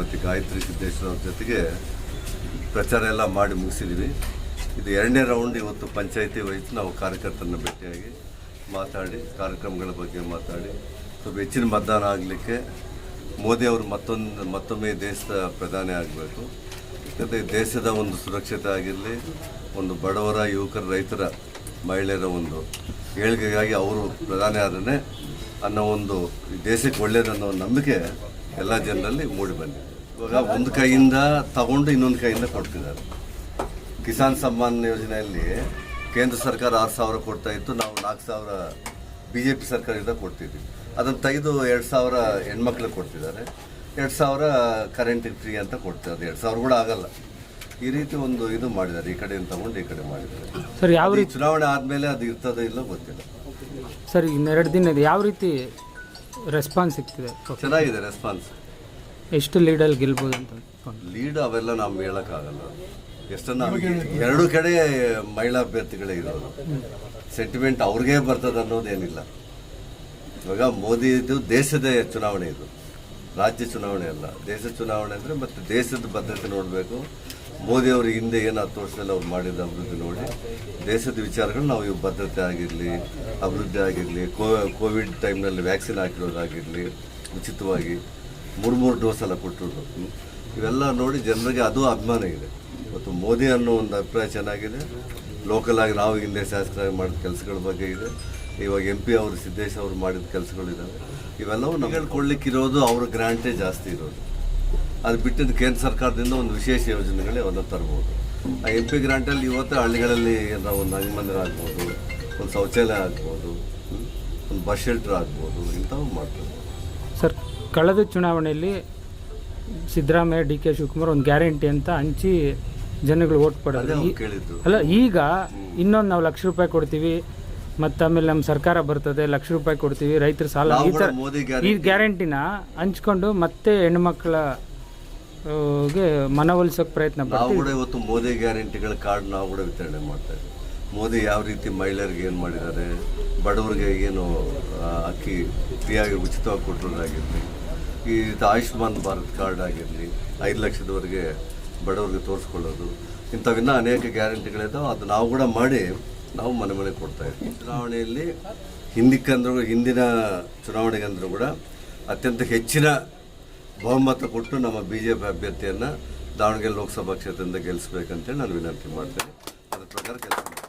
ಶ್ರೀಮತಿ ಗಾಯತ್ರಿ ಸಿದ್ದೇಶ್ವರ ಜೊತೆಗೆ ಪ್ರಚಾರ ಎಲ್ಲ ಮಾಡಿ ಮುಗಿಸಿದ್ದೀವಿ. ಇದು ಎರಡನೇ ರೌಂಡ್ ಇವತ್ತು ಪಂಚಾಯಿತಿ ವಹಿಸಿ ನಾವು ಕಾರ್ಯಕರ್ತರನ್ನ ಭೇಟಿಯಾಗಿ ಮಾತಾಡಿ, ಕಾರ್ಯಕ್ರಮಗಳ ಬಗ್ಗೆ ಮಾತಾಡಿ, ಸ್ವಲ್ಪ ಹೆಚ್ಚಿನ ಮತದಾನ ಆಗಲಿಕ್ಕೆ ಮೋದಿ ಅವರು ಮತ್ತೊಂದು, ಮತ್ತೊಮ್ಮೆ ದೇಶದ ಪ್ರಧಾನಿ ಆಗಬೇಕು. ಯಾಕಂದರೆ ದೇಶದ ಒಂದು ಸುರಕ್ಷತೆ ಆಗಿರಲಿ, ಒಂದು ಬಡವರ, ಯುವಕರ, ರೈತರ, ಮಹಿಳೆಯರ ಒಂದು ಏಳಿಗೆಗಾಗಿ ಅವರು ಪ್ರಧಾನಿ ಆದ್ರೆ ಅನ್ನೋ ಒಂದು ದೇಶಕ್ಕೆ ಒಳ್ಳೇದನ್ನೋ ಒಂದು ನಂಬಿಕೆ ಎಲ್ಲ ಜನರಲ್ಲಿ ಮೂಡಿ ಬಂದಿದೆ. ಇವಾಗ ಒಂದು ಕೈಯಿಂದ ತಗೊಂಡು ಇನ್ನೊಂದು ಕೈಯಿಂದ ಕೊಡ್ತಿದ್ದಾರೆ. ಕಿಸಾನ್ ಸಮ್ಮಾನ್ ಯೋಜನೆಯಲ್ಲಿ ಕೇಂದ್ರ ಸರ್ಕಾರ ಆರು ಸಾವಿರ ಕೊಡ್ತಾ ಇತ್ತು ನಾವು ನಾಲ್ಕು ಸಾವಿರ ಬಿ ಜೆ ಪಿ ಸರ್ಕಾರದಿಂದ ಕೊಡ್ತಿದ್ವಿ ಅದನ್ನು ತೆಗೆದು ಎರಡು ಸಾವಿರ ಹೆಣ್ಮಕ್ಳಿಗೆ ಕೊಡ್ತಿದ್ದಾರೆ. ಎರಡು ಸಾವಿರ ಕರೆಂಟಿಗೆ ಫ್ರೀ ಅಂತ ಕೊಡ್ತಿದ್ದಾರೆ. ಎರಡು ಸಾವಿರ ಕೂಡ ಆಗಲ್ಲ. ಈ ರೀತಿ ಒಂದು ಇದು ಮಾಡಿದ್ದಾರೆ. ಈ ಕಡೆಯಿಂದ ತಗೊಂಡು ಈ ಕಡೆ ಮಾಡಿದ್ದಾರೆ. ಸರ್ ಯಾವ ರೀತಿ ಚುನಾವಣೆ ಆದಮೇಲೆ ಅದು ಇರ್ತದೋ ಇಲ್ಲೋ ಗೊತ್ತಿಲ್ಲ. ಸರ್ ಇನ್ನೆರಡು ದಿನ ಇದೆ. ಯಾವ ರೀತಿ ರೆಸ್ಪಾನ್ಸ್ ಸಿಗ್ತಿದೆ? ಚೆನ್ನಾಗಿದೆ ರೆಸ್ಪಾನ್ಸ್ ಎಷ್ಟು ಲೀಡಲ್ಲಿ ಗೆಲ್ಬೋದು ಅಂತ. ಲೀಡ್ ಅವೆಲ್ಲ ನಾವು ಹೇಳೋಕ್ಕಾಗಲ್ಲ. ಎಷ್ಟನ್ನ ಎರಡು ಕಡೆ ಮಹಿಳಾ ಅಭ್ಯರ್ಥಿಗಳೇ ಇರೋದು. ಸೆಂಟಿಮೆಂಟ್ ಅವ್ರಿಗೆ ಬರ್ತದೆ ಅನ್ನೋದೇನಿಲ್ಲ ಇವಾಗ ಮೋದಿದು ದೇಶದ ಚುನಾವಣೆ ಇದು. ರಾಜ್ಯ ಚುನಾವಣೆ ಅಲ್ಲ. ದೇಶ ಚುನಾವಣೆ ಅಂದರೆ ಮತ್ತೆ ದೇಶದ ಭದ್ರತೆ ನೋಡಬೇಕು. ಮೋದಿ ಅವರು ಹಿಂದೆ ಏನು ಹತ್ತು ವರ್ಷದಲ್ಲಿ ಅವ್ರು ಮಾಡಿದ ಅಭಿವೃದ್ಧಿ ನೋಡಿ, ದೇಶದ ವಿಚಾರಗಳು ನಾವು ಇವು ಭದ್ರತೆ ಆಗಿರಲಿ, ಅಭಿವೃದ್ಧಿ ಆಗಿರಲಿ ಕೋವಿಡ್ ಟೈಮ್ನಲ್ಲಿ ವ್ಯಾಕ್ಸಿನ್ ಹಾಕಿರೋದಾಗಿರಲಿ, ಉಚಿತವಾಗಿ ಮೂರು ಮೂರು ಡೋಸ್ ಎಲ್ಲ ಕೊಟ್ಟರು ಇವೆಲ್ಲ ನೋಡಿ ಜನರಿಗೆ ಅದು ಅಭಿಮಾನ ಇದೆ. ಮತ್ತು ಮೋದಿ ಅನ್ನೋ ಒಂದು ಅಭಿಪ್ರಾಯ ಚೆನ್ನಾಗಿದೆ. ಲೋಕಲ್ ಆಗಿ ನಾವು ಹಿಂದೆ ಶಾಸಕರಾಗಿ ಮಾಡಿದ ಕೆಲಸಗಳ ಬಗ್ಗೆ ಇದೆ. ಇವಾಗ ಎಂ ಪಿ ಅವರು, ಸಿದ್ದೇಶ್ ಅವರು ಮಾಡಿದ ಕೆಲಸಗಳಿದ್ದಾವೆ ಇವೆಲ್ಲವೂ ನಮ್ಗೆ ಕೊಡ್ಲಿಕ್ಕಿರೋದು ಅವ್ರ ಗ್ರ್ಯಾಂಟೇ ಜಾಸ್ತಿ ಇರೋದು. ಅದು ಬಿಟ್ಟಿದ್ದು ಕೇಂದ್ರ ಸರ್ಕಾರದಿಂದ ಒಂದು ವಿಶೇಷ ಯೋಜನೆಗಳೇ ಒಂದು ತರ್ಬೋದು. ಆ ಎಂ ಪಿ ಗ್ರಾಂಟಲ್ಲಿ ಇವತ್ತು ಹಳ್ಳಿಗಳಲ್ಲಿ ಏನೋ ಒಂದು ಅಂಗಮಂದಿರ ಆಗ್ಬೋದು ಒಂದು ಶೌಚಾಲಯ ಆಗ್ಬೋದು ಒಂದು ಬಸ್ ಶೆಲ್ಟರ್ ಆಗ್ಬೋದು ಇಂಥವು ಮಾಡ್ತಾರೆ. ಸರ್ ಕಳೆದ ಚುನಾವಣೆಯಲ್ಲಿ ಸಿದ್ದರಾಮಯ್ಯ ಡಿ ಕೆ ಶಿವಕುಮಾರ್ ಒಂದು ಗ್ಯಾರಂಟಿ ಅಂತ ಹಂಚಿ ಜನಗಳು ಓಟ್ ಪಡೋದು ಅಲ್ಲ ಈಗ ಇನ್ನೊಂದು ನಾವು ಲಕ್ಷ ರೂಪಾಯಿ ಕೊಡ್ತೀವಿ ಮತ್ತೆ ಆಮೇಲೆ ನಮ್ಮ ಸರ್ಕಾರ ಬರ್ತದೆ ಲಕ್ಷ ರೂಪಾಯಿ ಕೊಡ್ತೀವಿ ರೈತರ ಸಾಲ ಈ ಥರ ಈ ಗ್ಯಾರಂಟಿನ ಹಂಚ್ಕೊಂಡು ಮತ್ತೆ ಹೆಣ್ಮಕ್ಳ ಗೆ ಮನವೊಲಿಸೋಕೆ ಪ್ರಯತ್ನ ನಾವು ಕೂಡ ಇವತ್ತು ಮೋದಿ ಗ್ಯಾರಂಟಿಗಳ ಕಾರ್ಡ್ ನಾವು ಕೂಡ ವಿತರಣೆ ಮಾಡ್ತಾ ಮೋದಿ ಯಾವ ರೀತಿ ಮಹಿಳೆಯರಿಗೆ ಏನು ಮಾಡಿದ್ದಾರೆ, ಬಡವರಿಗೆ ಏನು ಅಕ್ಕಿ ಫ್ರೀಯಾಗಿ ಉಚಿತವಾಗಿ ಕೊಟ್ಟಿರೋದಾಗಿರಲಿ, ಈ ಆಯುಷ್ಮಾನ್ ಭಾರತ್ ಕಾರ್ಡ್ ಆಗಿರಲಿ, ಐದು ಲಕ್ಷದವರೆಗೆ ಬಡವರಿಗೆ ತೋರಿಸ್ಕೊಳ್ಳೋದು, ಇಂಥವಿನ್ನ ಅನೇಕ ಗ್ಯಾರಂಟಿಗಳಿದ್ದಾವೆ ಅದು ನಾವು ಕೂಡ ಮಾಡಿ ನಾವು ಮನೆ ಮನೆ ಕೊಡ್ತಾ ಇದ್ದೀವಿ ಚುನಾವಣೆಯಲ್ಲಿ ಹಿಂದಿಕ್ಕಂದ್ರೂ ಹಿಂದಿನ ಚುನಾವಣೆಗಂದ್ರೂ ಕೂಡ ಅತ್ಯಂತ ಹೆಚ್ಚಿನ ಬಹುಮತ ಕೊಟ್ಟು ನಮ್ಮ ಬಿ ಜೆ ಪಿ ಅಭ್ಯರ್ಥಿಯನ್ನು ದಾವಣಗೆರೆ ಲೋಕಸಭಾ ಕ್ಷೇತ್ರದಿಂದ ಗೆಲ್ಲಿಸ್ಬೇಕಂತೇಳಿ ನಾನು ವಿನಂತಿ ಮಾಡ್ತೇನೆ. ಅದ್ರ ಪ್ರಕಾರ ಕೆಲಸ